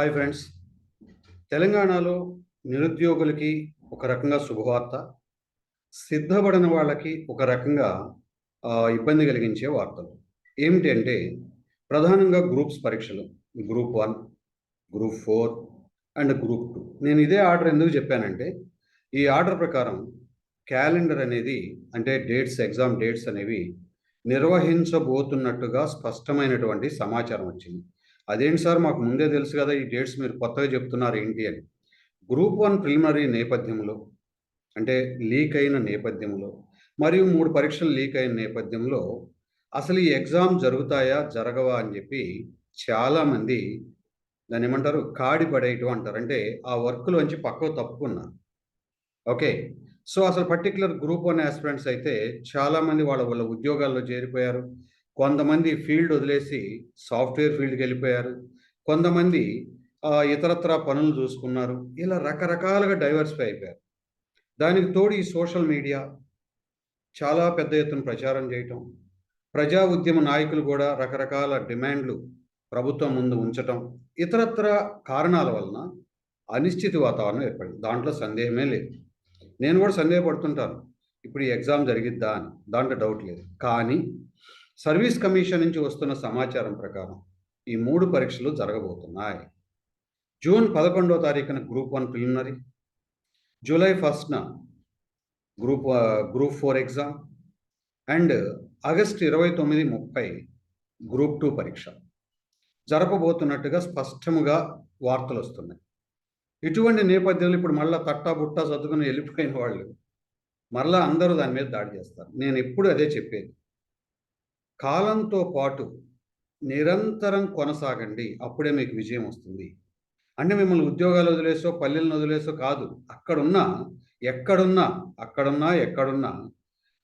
Hi friends తెలంగాణలో నిరుద్యోగులకి ఒక రకంగా శుభవార్త సిద్ధపడిన వాళ్ళకి ఒక రకంగా ఇబ్బంది కలిగించే వార్తలు. ఏమిటంటే ప్రధానంగా గ్రూప్స్ పరీక్షలు. Group one group four and group two. నేను ఇదే ఆర్డర్ ఎందుకు చెప్పానంటే ఈ ఆర్డర్ ప్రకారం క్యాలెండర్ అనేది అంటే డేట్స్ ఎగ్జామ్ డేట్స్ అనేవి నిర్వహించబోతున్నట్టుగా స్పష్టమైనటువంటి సమాచారం వచ్చింది. అదేంటి సార్? మాకు ముందే తెలుసు కదా ఈ డేట్స్ మీరు కొత్తగా చెప్తున్నారు ఏంటి అని. గ్రూప్ వన్ ప్రిలిమినరీ నేపథ్యంలో అంటే లీక్ అయిన నేపథ్యంలో మరియు మూడు పరీక్షలు లీక్ అయిన నేపథ్యంలో అసలు ఈ ఎగ్జామ్ జరుగుతాయా జరగవా అని చెప్పి చాలామంది దాన్ని ఏమంటారు? కాడి పడేయటం అంటారు. అంటే ఆ వర్క్లోంచి పక్కకు తప్పుకున్నారు. ఓకే. సో అసలు పర్టికులర్ గ్రూప్ వన్ ఆస్పిరెంట్స్ అయితే చాలామంది వాళ్ళ వాళ్ళ ఉద్యోగాల్లో చేరిపోయారు. కొంతమంది ఫీల్డ్ వదిలేసి సాఫ్ట్వేర్ ఫీల్డ్కి వెళ్ళిపోయారు. కొంతమంది ఇతరత్ర పనులు చూసుకున్నారు. ఇలా రకరకాలుగా డైవర్సిఫై అయిపోయారు. దానికి తోడు ఈ సోషల్ మీడియా చాలా పెద్ద ఎత్తున ప్రచారం చేయటం ప్రజా ఉద్యమ నాయకులు కూడా రకరకాల డిమాండ్లు ప్రభుత్వం ముందు ఉంచటం ఇతరత్ర కారణాల వలన అనిశ్చిత వాతావరణం ఏర్పడింది. దాంట్లో సందేహమే లేదు. నేను కూడా సందేహపడుతుంటాను. ఇప్పుడు ఈ ఎగ్జామ్ జరిగిద్దా అని. దాంట్లో డౌట్ లేదు. కానీ సర్వీస్ కమిషన్ నుంచి వస్తున్న సమాచారం ప్రకారం ఈ మూడు పరీక్షలు జరగబోతున్నాయి. జూన్ పదకొండవ తారీఖున group one preliminary July ఫస్ట్న group group four exam and August ఇరవై తొమ్మిది ముప్పై గ్రూప్ టూ పరీక్ష. జరపబోతున్నట్టుగా స్పష్టముగా వార్తలు వస్తున్నాయి. ఇటువంటి నేపథ్యంలో ఇప్పుడు మళ్ళీ తట్టా బుట్టా సర్దుకుని వెళ్ళిపోయిన వాళ్ళు మరలా అందరూ దాని మీద దాడి చేస్తారు. నేను ఎప్పుడు అదే చెప్పేది. కాలంతో పాటు నిరంతరం కొనసాగండి అప్పుడే మీకు విజయం వస్తుంది. అంటే మిమ్మల్ని ఉద్యోగాలు వదిలేసో పల్లెలను వదిలేసో కాదు. అక్కడున్నా ఎక్కడున్నా అక్కడున్నా ఎక్కడున్నా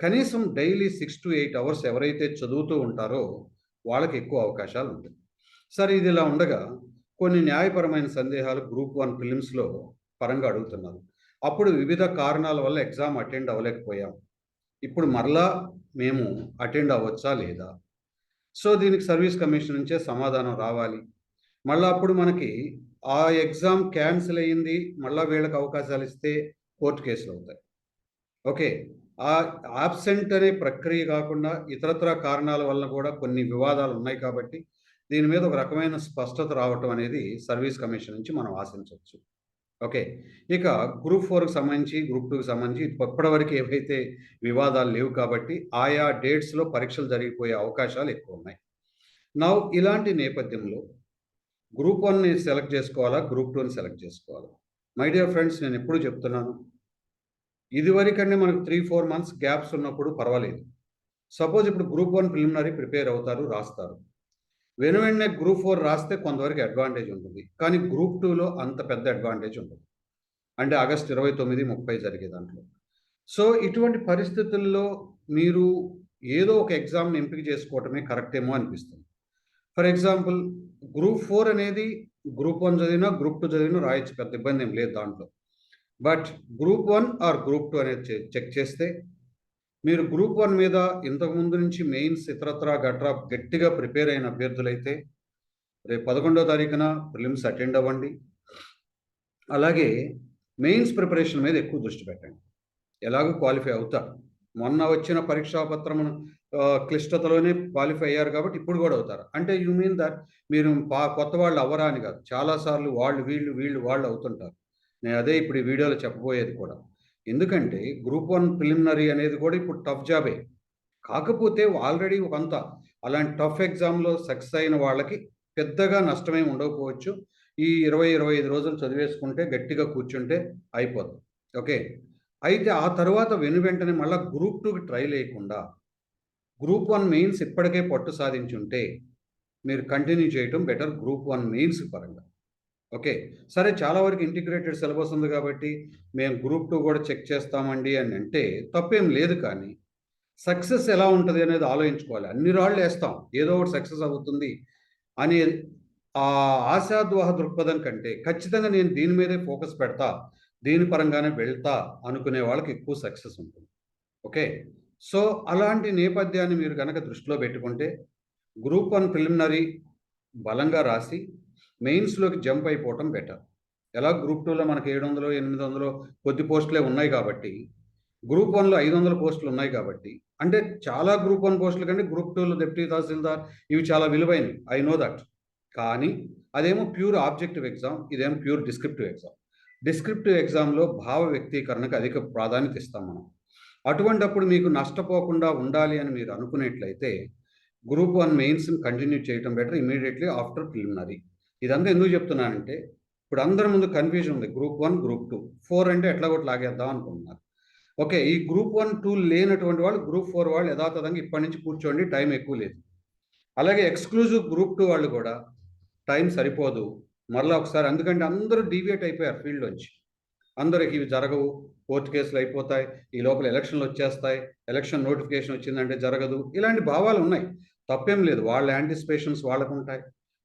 కనీసం daily six to eight hours ఎవరైతే చదువుతూ ఉంటారో వాళ్ళకి ఎక్కువ అవకాశాలు ఉంటాయి. సరే ఇది ఇలా ఉండగా కొన్ని న్యాయపరమైన సందేహాలు గ్రూప్ వన్ ఫిలిమ్స్లో పరంగా అడుగుతున్నారు. అప్పుడు వివిధ కారణాల వల్ల ఎగ్జామ్ అటెండ్ అవ్వలేకపోయాం. ఇప్పుడు మరలా మేము అటెండ్ అవ్వచ్చా లేదా? సో దీనికి సర్వీస్ కమిషన్ నుంచే సమాధానం రావాలి. మళ్ళీ అప్పుడు మనకి ఆ ఎగ్జామ్ క్యాన్సిల్ అయ్యింది మళ్ళీ వీళ్ళకి అవకాశాలు ఇస్తే కోర్టు కేసులు అవుతాయి. ఓకే ఆ ఆబ్సెంట్ అనే ప్రక్రియ కాకుండా ఇతరత్ర కారణాల వల్ల కూడా కొన్ని వివాదాలు ఉన్నాయి కాబట్టి దీని మీద ఒక రకమైన స్పష్టత రావటం అనేది సర్వీస్ కమిషన్ నుంచి మనం ఆశించవచ్చు ఓకే. ఇక గ్రూప్ ఫోర్కి సంబంధించి గ్రూప్ టూకి సంబంధించి ఇప్పటివరకు ఏవైతే వివాదాలు లేవు కాబట్టి ఆయా డేట్స్లో పరీక్షలు జరిగిపోయే అవకాశాలు ఎక్కువ ఉన్నాయి. నా ఇలాంటి నేపథ్యంలో గ్రూప్ వన్ని సెలెక్ట్ చేసుకోవాలా? గ్రూప్ టూని సెలెక్ట్ చేసుకోవాలా? మై డియర్ ఫ్రెండ్స్ నేను ఎప్పుడు చెప్తున్నాను ఇదివరకంటే మనకు త్రీ ఫోర్ మంత్స్ గ్యాప్స్ ఉన్నప్పుడు పర్వాలేదు. సపోజ్ ఇప్పుడు గ్రూప్ వన్ ప్రిలిమినరీ ప్రిపేర్ అవుతారు రాస్తారు. వెను వెంటనే గ్రూప్ ఫోర్ రాస్తే కొంతవరకు అడ్వాంటేజ్ ఉంటుంది. కానీ గ్రూప్ టూలో అంత పెద్ద అడ్వాంటేజ్ ఉంటుంది అంటే ఆగస్ట్ ఇరవై తొమ్మిది ముప్పై జరిగే దాంట్లో. సో ఇటువంటి పరిస్థితుల్లో మీరు ఏదో ఒక ఎగ్జామ్ని ఎంపిక చేసుకోవటమే కరెక్ట్ ఏమో అనిపిస్తుంది. ఫర్ ఎగ్జాంపుల్ గ్రూప్ ఫోర్ అనేది గ్రూప్ వన్ చదివినా గ్రూప్ టూ చదివినా రాయొచ్చు పెద్ద ఇబ్బంది ఏం లేదు దాంట్లో. But group one or group two అనేది చెక్ చేస్తే మీరు గ్రూప్ వన్ మీద ఇంతకు ముందు నుంచి మెయిన్స్ ఇతరత్ర గట్రా గట్టిగా ప్రిపేర్ అయిన అభ్యర్థులైతే రేపు పదకొండో తారీఖున ప్రిలిమ్స్ అటెండ్ అవ్వండి. అలాగే మెయిన్స్ ప్రిపరేషన్ మీద ఎక్కువ దృష్టి పెట్టండి. ఎలాగో క్వాలిఫై అవుతారు. మొన్న వచ్చిన పరీక్షాపత్రం క్లిష్టతలోనే క్వాలిఫై అయ్యారు కాబట్టి ఇప్పుడు కూడా అవుతారు. అంటే యూ మీన్ దట్ మీరు పా కొత్త వాళ్ళు అవ్వరా అని కాదు. చాలాసార్లు వాళ్ళు వీళ్ళు వీళ్ళు వాళ్ళు అవుతుంటారు. నేను అదే ఇప్పుడు ఈ వీడియోలో చెప్పబోయేది కూడా. ఎందుకంటే గ్రూప్ వన్ ప్రిలిమినరీ అనేది కూడా ఇప్పుడు టఫ్ జాబే. కాకపోతే ఆల్రెడీ కొంత అలాంటి టఫ్ ఎగ్జామ్లో సక్సెస్ అయిన వాళ్ళకి పెద్దగా నష్టమే ఉండకపోవచ్చు. ఈ ఇరవై ఇరవై ఐదు రోజులు చదివేసుకుంటే గట్టిగా కూర్చుంటే అయిపోతుంది ఓకే? అయితే ఆ తర్వాత వెను వెంటనే మళ్ళీ గ్రూప్ టూకి ట్రై లేకుండా గ్రూప్ వన్ మెయిన్స్ ఇప్పటికే పట్టు సాధించి ఉంటే మీరు కంటిన్యూ చేయటం బెటర్ గ్రూప్ వన్ మెయిన్స్ పరంగా. ఓకే. సరే చాలా వరకు ఇంటిగ్రేటెడ్ సిలబస్ ఉంది కాబట్టి మేము గ్రూప్ టూ కూడా చెక్ చేస్తామండి అని అంటే తప్పేం లేదు కానీ సక్సెస్ ఎలా ఉంటుంది అనేది ఆలోచించుకోవాలి. అన్ని రాళ్ళు వేస్తాం. ఏదో ఒకటి సక్సెస్ అవుతుంది అనే ఆ ఆశాద్వాహ దృక్పథం కంటే ఖచ్చితంగా నేను దీని మీదే ఫోకస్ పెడతా దీని పరంగానే వెళ్తా అనుకునే వాళ్ళకి ఎక్కువ సక్సెస్ ఉంటుంది. ఓకే. సో అలాంటి నేపథ్యాన్ని మీరు కనుక దృష్టిలో పెట్టుకుంటే గ్రూప్ వన్ ప్రిలిమినరీ బలంగా రాసి మెయిన్స్లోకి జంప్ అయిపోవటం బెటర్ ఎలా గ్రూప్ టూలో మనకి ఏడు వందలు ఎనిమిది వందలు కొద్ది పోస్టులే ఉన్నాయి కాబట్టి గ్రూప్ వన్లో ఐదు వందల పోస్టులు ఉన్నాయి కాబట్టి అంటే చాలా గ్రూప్ వన్ పోస్టులు కంటే గ్రూప్ టూలో డిప్యూటీ తహసీల్దార్ ఇవి చాలా విలువైనవి. ఐ నో దట్ కానీ అదేమో ప్యూర్ ఆబ్జెక్టివ్ ఎగ్జామ్ ఇదేమో ప్యూర్ డిస్క్రిప్టివ్ ఎగ్జామ్ డిస్క్రిప్టివ్ ఎగ్జామ్లో భావ వ్యక్తీకరణకు అధిక ప్రాధాన్యత ఇస్తాం మనం. అటువంటప్పుడు మీకు నష్టపోకుండా ఉండాలి అని మీరు అనుకునేట్లయితే గ్రూప్ వన్ మెయిన్స్ని కంటిన్యూ చేయడం బెటర్ ఇమీడియట్లీ ఆఫ్టర్ ప్రిలిమినరీ ఇదంతా ఎందుకు చెప్తున్నానంటే ఇప్పుడు అందరి ముందు కన్ఫ్యూజన్ ఉంది. Group one group two four అంటే ఎట్లా కూడా లాగేద్దాం అనుకుంటున్నారు. ఓకే ఈ గ్రూప్ వన్ టూ లేనటువంటి వాళ్ళు గ్రూప్ ఫోర్ వాళ్ళు యథాతథంగా ఇప్పటి నుంచి కూర్చోండి టైం ఎక్కువ లేదు. అలాగే ఎక్స్క్లూజివ్ గ్రూప్ టూ వాళ్ళు కూడా టైం సరిపోదు. మరలా ఒకసారి ఎందుకంటే అందరూ డీవియేట్ అయిపోయారు ఫీల్డ్లోంచి అందరికి ఇవి జరగవు. కోర్టు కేసులు అయిపోతాయి. ఈ లోపల ఎలక్షన్లు వచ్చేస్తాయి. ఎలక్షన్ నోటిఫికేషన్ వచ్చిందంటే జరగదు. ఇలాంటి భావాలు ఉన్నాయి. తప్పేం లేదు. వాళ్ళ యాంటిసిపేషన్స్ వాళ్ళకు ఉంటాయి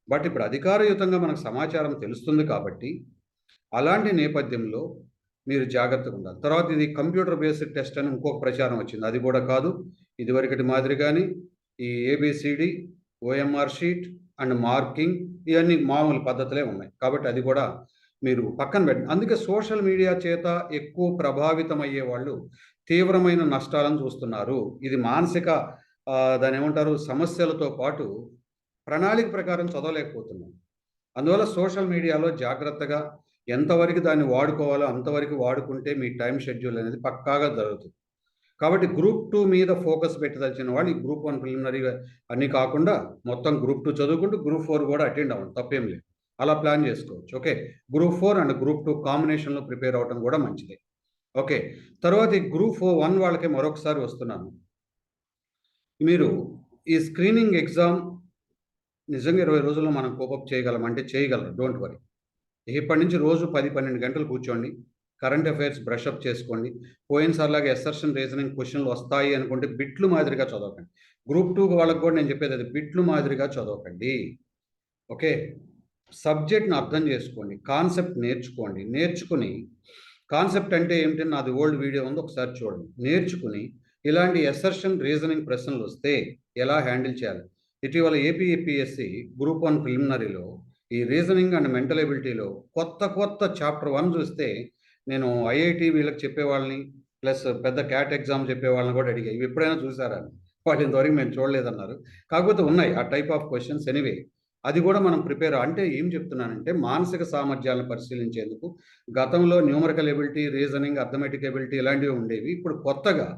బట్ ఇప్పుడు అధికారయుతంగా మనకు సమాచారం తెలుస్తుంది కాబట్టి అలాంటి నేపథ్యంలో మీరు జాగ్రత్తగా ఉండాలి. తర్వాత ఇది కంప్యూటర్ బేస్డ్ టెస్ట్ అని ఇంకొక ప్రచారం వచ్చింది. అది కూడా కాదు. ఇదివరకటి మాదిరిగానే ఈ ABCD OMR sheet and marking ఇవన్నీ మామూలు పద్ధతులే ఉన్నాయి. కాబట్టి అది కూడా మీరు పక్కన పెట్టండి అందుకే సోషల్ మీడియా చేత ఎక్కువ ప్రభావితం అయ్యే వాళ్ళు తీవ్రమైన నష్టాలను చూస్తున్నారు. ఇది మానసిక దాని ఏమంటారు? సమస్యలతో పాటు ప్రణాళిక ప్రకారం చదవలేకపోతున్నాం. అందువల్ల సోషల్ మీడియాలో జాగ్రత్తగా ఎంతవరకు దాన్ని వాడుకోవాలో అంతవరకు వాడుకుంటే మీ టైం షెడ్యూల్ అనేది పక్కాగా జరుగుతుంది. కాబట్టి గ్రూప్ టూ మీద ఫోకస్ పెట్టదలిచిన వాళ్ళు ఈ గ్రూప్ వన్ ప్రిలిమినరీ అన్నీ కాకుండా మొత్తం గ్రూప్ టూ చదువుకుంటూ గ్రూప్ ఫోర్ కూడా అటెండ్ అవ్వండి. తప్పేం లేదు. అలా ప్లాన్ చేసుకోవచ్చు. Okay? Group four and group two కాంబినేషన్లో ప్రిపేర్ అవ్వడం కూడా మంచిదే. ఓకే? తర్వాత ఈ గ్రూప్ ఫోర్ వన్ వాళ్ళకి మరొకసారి వస్తున్నాను. మీరు ఈ స్క్రీనింగ్ ఎగ్జామ్ నిజంగా ఇరవై రోజుల్లో మనం కోపప్ చేయగలం అంటే చేయగలరు డోంట్ వరీ ఇప్పటి నుంచి రోజు పది పన్నెండు గంటలు కూర్చోండి కరెంట్ అఫైర్స్ బ్రష్అప్ చేసుకోండి. పోయినసారిలాగా ఎస్సర్షన్ రీజనింగ్ క్వశ్చన్లు వస్తాయి అనుకుంటే బిట్లు మాదిరిగా చదవకండి. గ్రూప్ టూ వాళ్ళకి కూడా నేను చెప్పేది అది బిట్లు మాదిరిగా చదవకండి. ఓకే? సబ్జెక్ట్ని అర్థం చేసుకోండి కాన్సెప్ట్ నేర్చుకోండి. నేర్చుకుని కాన్సెప్ట్ అంటే ఏమిటి? నాది ఓల్డ్ వీడియో ఉంది ఒకసారి చూడండి. నేర్చుకుని ఇలాంటి ఎసర్షన్ రీజనింగ్ ప్రశ్నలు వస్తే ఎలా హ్యాండిల్ చేయాలి? ఇటీవల ఏపీఎపిఎస్సి గ్రూప్ వన్ ప్రిలిమినరీలో ఈ రీజనింగ్ అండ్ మెంటల్ ఎబిలిటీలో కొత్త కొత్త చాప్టర్ వన్ చూస్తే నేను ఐఐటి వీళ్ళకి చెప్పేవాళ్ళని ప్లస్ పెద్ద క్యాట్ ఎగ్జామ్ చెప్పేవాళ్ళని కూడా అడిగాయి ఇవి ఎప్పుడైనా చూసారా? వాటి ఇంతవరకు మేము చూడలేదన్నారు. కాకపోతే ఉన్నాయి ఆ టైప్ ఆఫ్ క్వశ్చన్స్ ఎనీవే అది కూడా మనం ప్రిపేర్ అంటే ఏం చెప్తున్నానంటే మానసిక సామర్థ్యాలను పరిశీలించేందుకు గతంలో numerical ability reasoning arithmetic ability ఇలాంటివి ఉండేవి. ఇప్పుడు కొత్తగా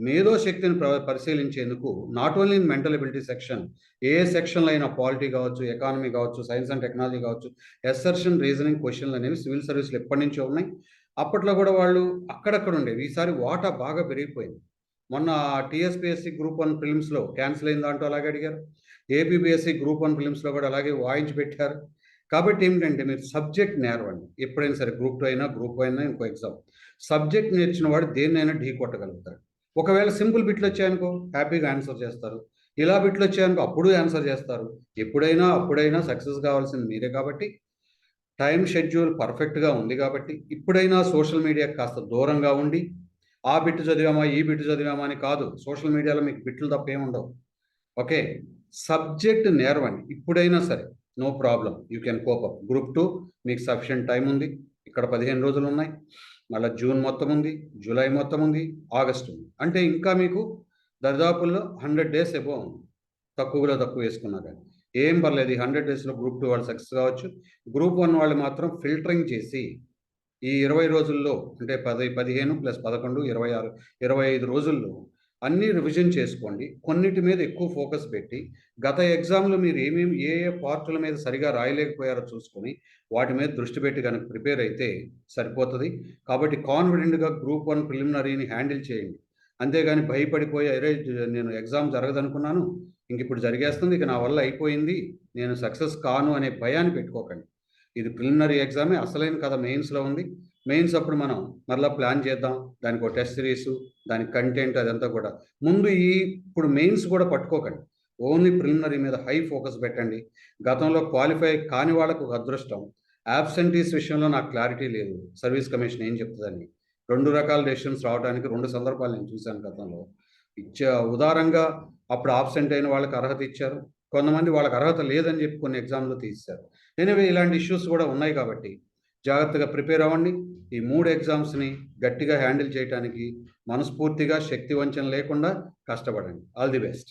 మేధో శక్తిని ప్ర- పరిశీలించేందుకు not only in mental ability section ఏ సెక్షన్లో అయినా పాలిటీ కావచ్చు ఎకానమీ కావచ్చు సైన్స్ అండ్ టెక్నాలజీ కావచ్చు ఎస్సర్షన్ రీజనింగ్ క్వశ్చన్లు అనేవి సివిల్ సర్వీస్లు ఎప్పటి నుంచో ఉన్నాయి. అప్పట్లో కూడా వాళ్ళు అక్కడక్కడ ఉండేవి. ఈసారి వాటా బాగా పెరిగిపోయింది. మొన్న టీఎస్పీఎస్సీ గ్రూప్ వన్ ఫిలిమ్స్లో క్యాన్సిల్ అయిన దాంట్లో అలాగే అడిగారు. ఏపీబీఎస్సీ గ్రూప్ వన్ ఫిలిమ్స్లో కూడా అలాగే వాయించి పెట్టారు. కాబట్టి ఏమిటంటే మీరు సబ్జెక్ట్ నేర్వండి. ఎప్పుడైనా సరే గ్రూప్ టూ అయినా గ్రూప్ అయినా ఇంకో ఎగ్జామ్ సబ్జెక్ట్ నేర్చిన వాడు దేన్నైనా ఢీ కొట్టగలుగుతాడు. ఒకవేళ సింపుల్ బిట్లు వచ్చాయనుకో హ్యాపీగా ఆన్సర్ చేస్తారు. ఇలా బిట్లు వచ్చాయనుకో అప్పుడు ఆన్సర్ చేస్తారు. ఎప్పుడైనా అప్పుడైనా సక్సెస్ కావాల్సింది మీరే కాబట్టి టైం షెడ్యూల్ పర్ఫెక్ట్గా ఉంది కాబట్టి ఇప్పుడైనా సోషల్ మీడియా కాస్త దూరంగా ఉండి ఆ బిట్టు చదివామా ఈ బిట్టు చదివామా అని కాదు సోషల్ మీడియాలో మీకు బిట్లు తప్ప ఏముండవు ఓకే? సబ్జెక్ట్ నేర్వండి. ఇప్పుడైనా సరే no problem. You can cope up group two మీకు సఫిషియంట్ టైం ఉంది. ఇక్కడ పదిహేను రోజులు ఉన్నాయి. మళ్ళీ జూన్ మొత్తం ఉంది జూలై మొత్తం ఉంది ఆగస్ట్ ఉంది. అంటే ఇంకా మీకు దరిదాపుల్లో హండ్రెడ్ డేస్ ఎబో ఉంది. తక్కువలో తక్కువ వేసుకున్నా కానీ. ఏం పర్లేదు ఈ హండ్రెడ్ డేస్లో గ్రూప్ టూ వాళ్ళు సక్సెస్ కావచ్చు. గ్రూప్ వన్ వాళ్ళు మాత్రం ఫిల్టరింగ్ చేసి ఈ ఇరవై రోజుల్లో అంటే పది పదిహేను ప్లస్ పదకొండు ఇరవై ఆరు ఇరవై ఐదు రోజుల్లో అన్నీ రివిజన్ చేసుకోండి. కొన్నిటి మీద ఎక్కువ ఫోకస్ పెట్టి గత ఎగ్జామ్లో మీరు ఏమేమి ఏ ఏ పార్టుల మీద సరిగా రాయలేకపోయారో చూసుకొని వాటి మీద దృష్టి పెట్టి కనుక ప్రిపేర్ అయితే సరిపోతుంది. కాబట్టి కాన్ఫిడెంట్గా గ్రూప్ వన్ ప్రిలిమినరీని హ్యాండిల్ చేయండి. అంతేగాని భయపడిపోయి అరే నేను ఎగ్జామ్ జరగదనుకున్నాను ఇంక ఇప్పుడు జరిగేస్తుంది ఇక నా వల్ల అయిపోయింది నేను సక్సెస్ కాను అనే భయాన్ని పెట్టుకోకండి. ఇది ప్రిలిమినరీ ఎగ్జామే అసలైన కథ మెయిన్స్లో ఉంది. మెయిన్స్ అప్పుడు మనం మరలా ప్లాన్ చేద్దాం. దానికి ఒక టెస్ట్ సిరీస్ దాని కంటెంట్ అదంతా కూడా. ముందు ఈ ఇప్పుడు మెయిన్స్ కూడా పట్టుకోకండి. ఓన్లీ ప్రిలిమినరీ మీద హై ఫోకస్ పెట్టండి. గతంలో క్వాలిఫై కాని వాళ్ళకు ఒక అదృష్టం. యాబ్సెంటీస్ విషయంలో నాకు క్లారిటీ లేదు. సర్వీస్ కమిషన్ ఏం చెప్తుందని రెండు రకాల డెసిషన్స్ రావడానికి రెండు సందర్భాలు నేను చూశాను గతంలో. ఇచ్చే ఉదారంగా అప్పుడు ఆబ్సెంట్ అయిన వాళ్ళకి అర్హత ఇచ్చారు. కొంతమంది వాళ్ళకి అర్హత లేదని చెప్పి కొన్ని ఎగ్జామ్లు తీశారు. ఎనివే ఇలాంటి ఇష్యూస్ కూడా ఉన్నాయి కాబట్టి జాగ్రత్తగా ప్రిపేర్ అవ్వండి. ఈ మూడు ఎగ్జామ్స్ని గట్టిగా హ్యాండిల్ చేయడానికి మనస్ఫూర్తిగా శక్తి వంచన లేకుండా కష్టపడండి. All the best.